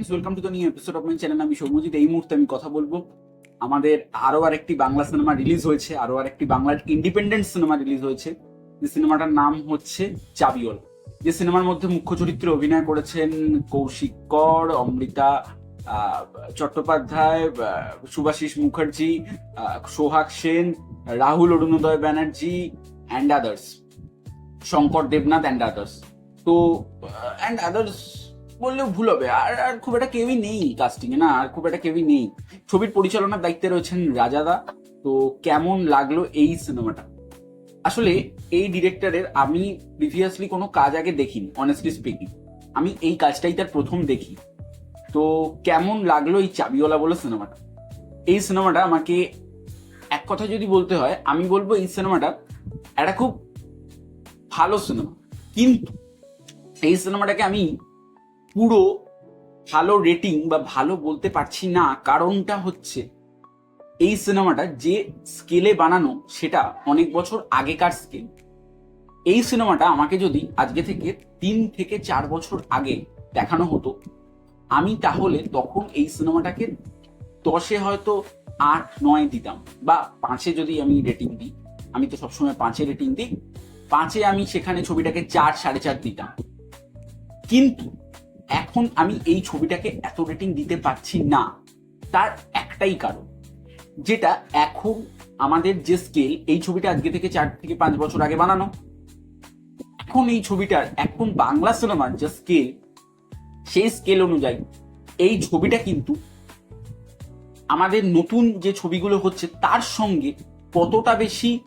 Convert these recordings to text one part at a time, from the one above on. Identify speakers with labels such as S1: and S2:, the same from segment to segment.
S1: Friends welcome to the new episode of my channel আমি সৌমজিৎ এই মুহূর্তে আমি কথা বলব আমাদের আরও আর একটি বাংলা সিনেমা রিলিজ হয়েছে আরও আর একটি বাংলার ইন্ডিপেন্ডেন্ট সিনেমা রিলিজ হয়েছে। যে সিনেমাটার নাম হচ্ছে চাবিওল। যে সিনেমার মধ্যে মুখ্য চরিত্রে অভিনয় করেছেন কৌশিক কর অমৃতা চট্টোপাধ্যায় আহ, Subhasish Mukherjee Sohag Sen Rahul Arunoday Banerjee and others Shankar Debnath and others তো অ্যান্ড আদার্স বললেও ভুল হবে। আর আর খুব একটা কেউই নেই কাস্টিং এ, না? আর খুব একটা কেউই নেই। ছবির পরিচালনার দায়িত্বে রয়েছেন রাজাদা তো কেমন লাগল এই সিনেমাটা আসলে এই ডিরেক্টরের আমি প্রিভিয়াসলি কোনো কাজ আগে দেখিনি অনেস্টলি স্পিকিং আমি এই কাজটাই তার প্রথম দেখি। তো কেমন লাগল এই চাবিওয়ালা বলে সিনেমাটা এই সিনেমাটা আমাকে এক কথা যদি বলতে হয়, আমি বলব এই সিনেমাটা একটা খুব ভালো সিনেমা কিন্তু এই সিনেমাটাকে আমি পুরো ভালো রেটিং বা ভালো বলতে পারছি না কারণটা হচ্ছে এই সিনেমাটা যে স্কেলে বানানো সেটা অনেক বছর আগেকার স্কেল এই সিনেমাটা আমাকে যদি আজকে থেকে তিন থেকে চার বছর আগে দেখানো হতো, আমি তাহলে তখন এই সিনেমাটাকে দশে হয়তো আট, নয় দিতাম বা পাঁচে যদি আমি রেটিং দিই, আমি তো সবসময় পাঁচে রেটিং দিই, পাঁচে আমি সেখানে ছবিটাকে চার, সাড়ে চার দিতাম। কিন্তু এখন আমি এই ছবিটাকে এত রেটিং দিতে পারছি না। তার একটাই কারণ, যেটা এখন আমাদের যে স্কেল এই ছবিটা আজকে থেকে চার থেকে পাঁচ বছর আগে বানানো। এখন এই ছবিটার, এখন বাংলা সিনেমার যে স্কেল সেই স্কেল অনুযায়ী, এই ছবিটা কিন্তু আমাদের নতুন যে ছবিগুলো হচ্ছে, তার সঙ্গে কতটা বেশি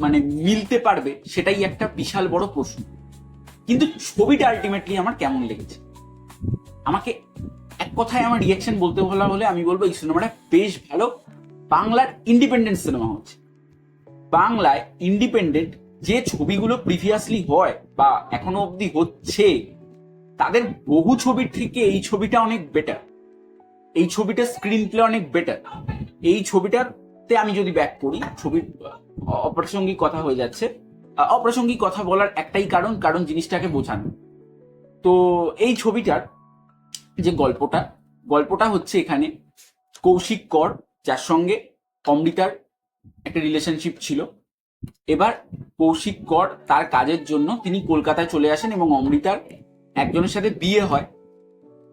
S1: মানে মিলতে পারবে, সেটাই একটা বিশাল বড় প্রশ্ন। কিন্তু ছবিটা আলটিমেটলি আমার কেমন লেগেছে? আমাকে এক কথায় আমার রিয়াকশন বলতে বলা হলে আমি বলব, এই সিনেমাটা বেশ ভালো। বাংলার ইন্ডিপেন্ডেন্ট সিনেমা হচ্ছে। বাংলায় ইন্ডিপেন্ডেন্ট যে ছবিগুলো প্রিভিয়াসলি হয় বা এখনও অবধি হচ্ছে, তাদের বহু ছবির থেকে এই ছবিটা অনেক বেটার এই ছবিটার স্ক্রিন প্লে অনেক বেটার এই ছবিটাতে আমি যদি ব্যাক করি, ছবির অপ্রাসঙ্গিক কথা হয়ে যাচ্ছে অপ্রাসঙ্গিক কথা বলার একটাই কারণ কারণ জিনিসটাকে বোঝানো। তো এই ছবিটার যে গল্পটা গল্পটা হচ্ছে এখানে কৌশিক কর, যার সঙ্গে অমৃতার একটা রিলেশনশিপ ছিল। এবার কৌশিক কর তার কাজের জন্য তিনি কলকাতায় চলে আসেন এবং অমৃতার একজনের সাথে বিয়ে হয়।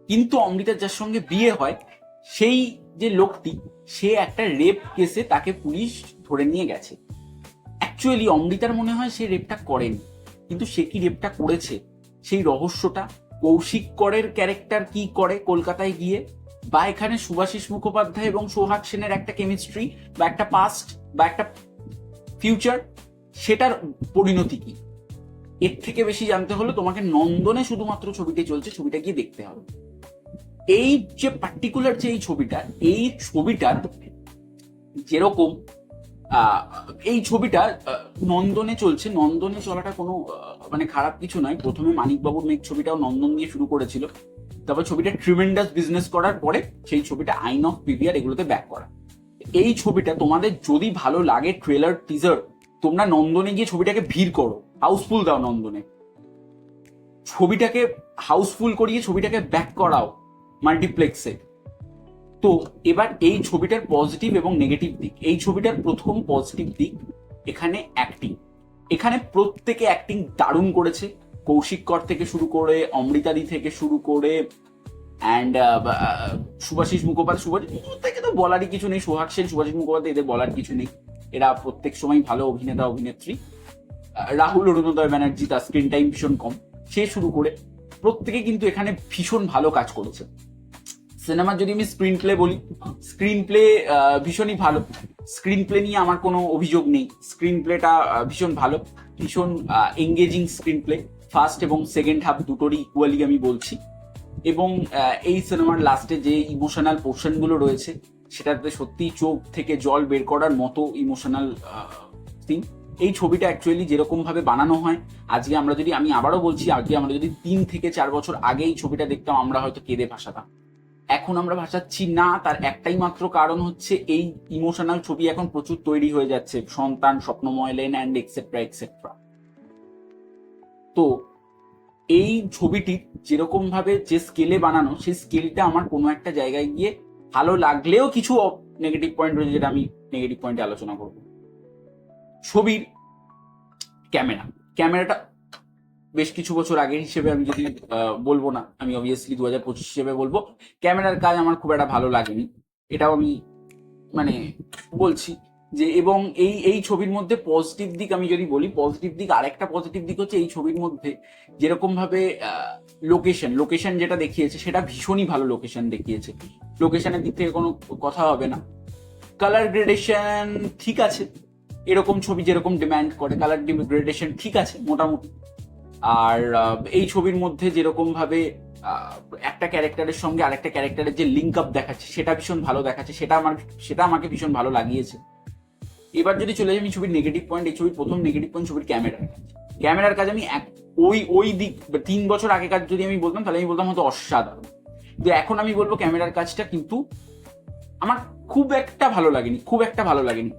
S1: কিন্তু অমৃতার যার সঙ্গে বিয়ে হয়, সেই যে লোকটি, সে একটা রেপ কেসে তাকে পুলিশ ধরে নিয়ে গেছে। অ্যাকচুয়ালি অমৃতার মনে হয় সে রেপটা করেনি। কিন্তু সে কি রেপটা করেছে? সেই রহস্যটা কৌশিক করের ক্যারেক্টার কি করে কলকাতায় গিয়ে? বা এখানে সুভাষিস মুখোপাধ্যায় এবং সোহাগ সেনের একটা কেমিস্ট্রি বা একটা পাস্ট বা একটা ফিউচার সেটার পরিণতি কি? এর থেকে বেশি জানতে হলে তোমাকে নন্দনে শুধুমাত্র ছবিটি চলছে, ছবিটা গিয়ে দেখতে হবে। এই যে পার্টিকুলার যে এই ছবিটা, এই ছবিটার যেরকম এই ছবিটা নন্দনে চলছে। নন্দনে চলাটা কোনো মানে খারাপ কিছু নয়। প্রথমে মানিকবাবুর মেঘ ছবিটাও নন্দন দিয়ে শুরু করেছিল। তারপর ছবিটা ট্রিমেন্ডাস বিজনেস করার পরে সেই ছবিটা আইন অফ পিভিআর এগুলোতে ব্যাক করা। এই ছবিটা তোমাদের যদি ভালো লাগে ট্রেলার টিজার তোমরা নন্দনে গিয়ে ছবিটাকে ভিড় করো। হাউসফুল দাও নন্দনে। ছবিটাকে হাউসফুল করিয়ে ছবিটাকে ব্যাক করাও মাল্টিপ্লেক্সে তো এবার এই ছবিটার পজিটিভ এবং নেগেটিভ দিক। এই ছবিটার প্রথম পজিটিভ দিক এখানে অ্যাক্টিং এখানে প্রত্যেকে অ্যাক্টিং দারুণ করেছে। কৌশিক কর থেকে শুরু করে অমৃতাদি থেকে শুরু করে অ্যান্ড সুভাষিস মুখোপাধ্যায় সুভাষিস থেকে তো বলারই কিছু নেই। সোহাগ সেন সুভাষিস মুখোপাধ্যায়, এদের বলার কিছু নেই। এরা প্রত্যেক সময় ভালো অভিনেতা, অভিনেত্রী। রাহুল অরুণোদয় ব্যানার্জি, তার স্ক্রিন টাইম ভীষণ কম। সে শুরু করে, প্রত্যেকে কিন্তু এখানে ভীষণ ভালো কাজ করেছে। সিনেমার যদি আমি স্ক্রিন প্লে বলি স্ক্রিন প্লে ভীষণই ভালো। স্ক্রিন প্লে নিয়ে আমার কোনো অভিযোগ নেই। স্ক্রিন প্লেটা ভীষণ ভালো। ভীষণ এঙ্গেজিং স্ক্রিন প্লে ফার্স্ট এবং সেকেন্ড হাফ দুটোরই ইকুয়ালি আমি বলছি। এবং এই সিনেমার লাস্টে যে ইমোশনাল পোর্শনগুলো রয়েছে, সেটাতে সত্যিই চোখ থেকে জল বের করার মতো ইমোশনাল সিন এই ছবিটা অ্যাকচুয়ালি যেরকম ভাবে বানানো হয়, আজকে আমরা যদি, আমি আবারও বলছি, আজকে আমরা যদি তিন থেকে চার বছর আগে এই ছবিটা দেখতাম, আমরা হয়তো কেঁদে ভাসাতাম। এখন আমরা ভাসাচ্ছি না, তার একটাই মাত্র কারণ হচ্ছে এই ইমোশনাল ছবি এখন প্রচুর তৈরি হয়ে যাচ্ছে, সন্তান, Swapnamoy lane and etcetera etcetera তো এই ছবিটি যেরকম ভাবে যে স্কেলে বানানো, সেই স্কেলটা আমার কোনো একটা জায়গায় গিয়ে ভালো লাগলেও কিছু নেগেটিভ পয়েন্ট রয়েছে যেটা আমি নেগেটিভ পয়েন্টে আলোচনা করব। ছবির ক্যামেরা ক্যামেরাটা বেশ কিছু বছর আগের হিসেবে আমি যদি বলব না, আমি অবভিয়াসলি দু হাজার পঁচিশ হিসেবে বলব। ক্যামেরার কাজ আমার খুব একটা ভালো লাগেনি। এটাও আমি মানে বলছি যে, এবং এই এই ছবির মধ্যে পজিটিভ দিক আমি যদি বলি পজিটিভ দিক, আরেকটা পজিটিভ দিক হচ্ছে এই ছবির মধ্যে যেরকম ভাবে লোকেশন লোকেশন যেটা দেখিয়েছে, সেটা ভীষণই ভালো লোকেশন দেখিয়েছে। লোকেশনের দিক থেকে কোনো কথা হবে না। কালার গ্রেডেশন ঠিক আছে। এরকম ছবি যেরকম ডিম্যান্ড করে কালার গ্রেডেশন ঠিক আছে, মোটামুটি। আর এই ছবির মধ্যে যেরকম ভাবে একটা ক্যারেক্টারের সঙ্গে আরেকটা ক্যারেক্টারের যে লিঙ্ক আপ দেখাচ্ছে, সেটা ভীষণ ভালো দেখাচ্ছে, সেটা আমার, সেটা আমাকে ভীষণ ভালো লাগিয়েছে। এবার যদি চলে যাই আমি ছবির নেগেটিভ পয়েন্ট এই ছবির প্রথম নেগেটিভ পয়েন্ট ছবির ক্যামেরার কাজ ক্যামেরার কাজ আমি ওই ওই দিক, তিন বছর আগেকার যদি আমি বলতাম, তাহলে আমি বলতাম হয়তো অসাধারণ। কিন্তু এখন আমি বলব ক্যামেরার কাজটা কিন্তু আমার খুব একটা ভালো লাগেনি, খুব একটা ভালো লাগেনি।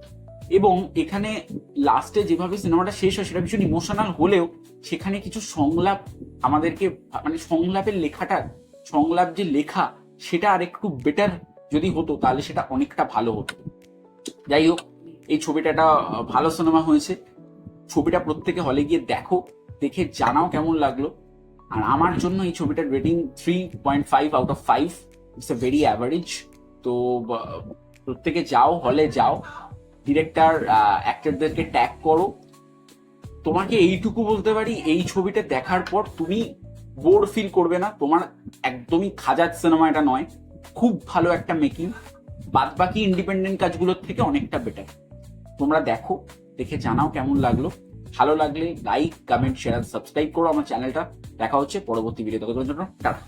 S1: এবং এখানে লাস্টে যেভাবে সিনেমাটা শেষ হয় সেটা ভীষণ ইমোশনাল হলেও সেখানে কিছু সংলাপ আমাদেরকে মানে সংলাপের লেখাটা, সংলাপ যে লেখা সেটা আর একটু বেটার যদি হতো তাহলে সেটা অনেকটা ভালো হতো। যাই হোক, এই ছবিটা একটা ভালো সিনেমা হয়েছে। ছবিটা প্রত্যেকে হলে গিয়ে দেখো, দেখে জানাও কেমন লাগল। আর আমার জন্য এই ছবিটার rating three point five out of five it's a very average তো প্রত্যেকে যাও হলে যাও। ডিরেক্টর অ্যাক্টরদেরকে ট্যাগ করো। তোমাকে এইটুকু বলতে পারি, এই ছবিটা দেখার পর তুমি বোর ফিল করবে না। তোমার একদমই খাজাত সিনেমা এটা নয়। খুব ভালো একটা মেকিং বাদ বাকি ইন্ডিপেন্ডেন্ট কাজগুলোর থেকে অনেকটা বেটার তোমরা দেখো, দেখে জানাও কেমন লাগল। ভালো লাগলে লাইক কমেন্ট শেয়ার সাবস্ক্রাইব করো আমার চ্যানেলটা দেখা হচ্ছে পরবর্তী ভিডিও দেখার জন্য টাটা।